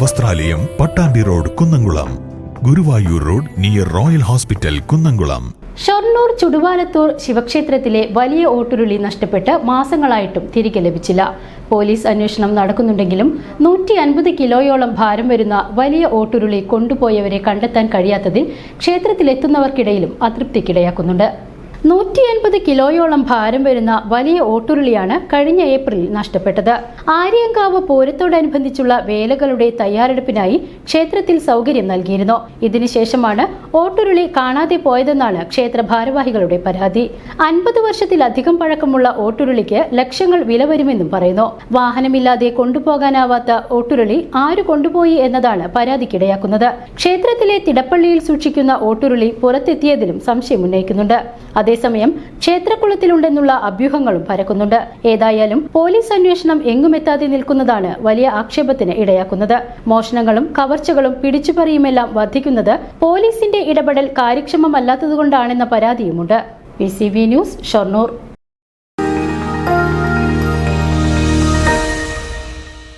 വസ്ത്രാലയം Pattambi road Kunnamkulam. Guruvayur road near royal hospital Kunnamkulam. Shoranur Chuduvalathur ശിവക്ഷേത്രത്തിലെ വലിയ ഓട്ടുരുളി നഷ്ടപ്പെട്ട് മാസങ്ങളായിട്ടും തിരികെ ലഭിച്ചില്ല. പോലീസ് അന്വേഷണം നടക്കുന്നുണ്ടെങ്കിലും നൂറ്റി അൻപത് കിലോയോളം ഭാരം വരുന്ന വലിയ ഓട്ടുരുളി കൊണ്ടുപോയവരെ കണ്ടെത്താൻ കഴിയാത്തതിൽ ക്ഷേത്രത്തിലെത്തുന്നവർക്കിടയിലും അതൃപ്തിക്കിടയാക്കുന്നുണ്ട് നൂറ്റി അൻപത് കിലോയോളം ഭാരം വരുന്ന വലിയ ഓട്ടുരുളിയാണ് കഴിഞ്ഞ ഏപ്രിലിൽ നഷ്ടപ്പെട്ടത്. ആര്യങ്കാവ് പൂരത്തോടനുബന്ധിച്ചുള്ള വേലകളുടെ തയ്യാറെടുപ്പിനായി ക്ഷേത്രത്തിൽ സൗകര്യം നൽകിയിരുന്നു. ഇതിനുശേഷമാണ് ഓട്ടുരുളി കാണാതെ പോയതെന്നാണ് ക്ഷേത്ര ഭാരവാഹികളുടെ പരാതി. അൻപത് വർഷത്തിലധികം പഴക്കമുള്ള ഓട്ടുരുളിക്ക് ലക്ഷങ്ങൾ വില വരുമെന്നും പറയുന്നു. വാഹനമില്ലാതെ കൊണ്ടുപോകാനാവാത്ത ഓട്ടുരുളി ആര് കൊണ്ടുപോയി എന്നതാണ് പരാതിക്കിടയാക്കുന്നത്. ക്ഷേത്രത്തിലെ തിടപ്പള്ളിയിൽ സൂക്ഷിക്കുന്ന ഓട്ടുരുളി പുറത്തെത്തിയതിലും സംശയം ഉന്നയിക്കുന്നുണ്ട് അതേസമയം ക്ഷേത്രക്കുളത്തിലുണ്ടെന്നുള്ള അഭ്യൂഹങ്ങളും പരക്കുന്നുണ്ട്. ഏതായാലും പോലീസ് അന്വേഷണം എങ്ങുമെത്താതെ നിൽക്കുന്നതാണ് വലിയ ആക്ഷേപത്തിന് ഇടയാക്കുന്നത്. മോഷണങ്ങളും കവർച്ചകളും പിടിച്ചുപറിയുമെല്ലാം വർദ്ധിക്കുന്നത് പോലീസിന്റെ ഇടപെടൽ കാര്യക്ഷമമല്ലാത്തതുകൊണ്ടാണെന്ന പരാതിയുമുണ്ട്. P C V news Shoranur.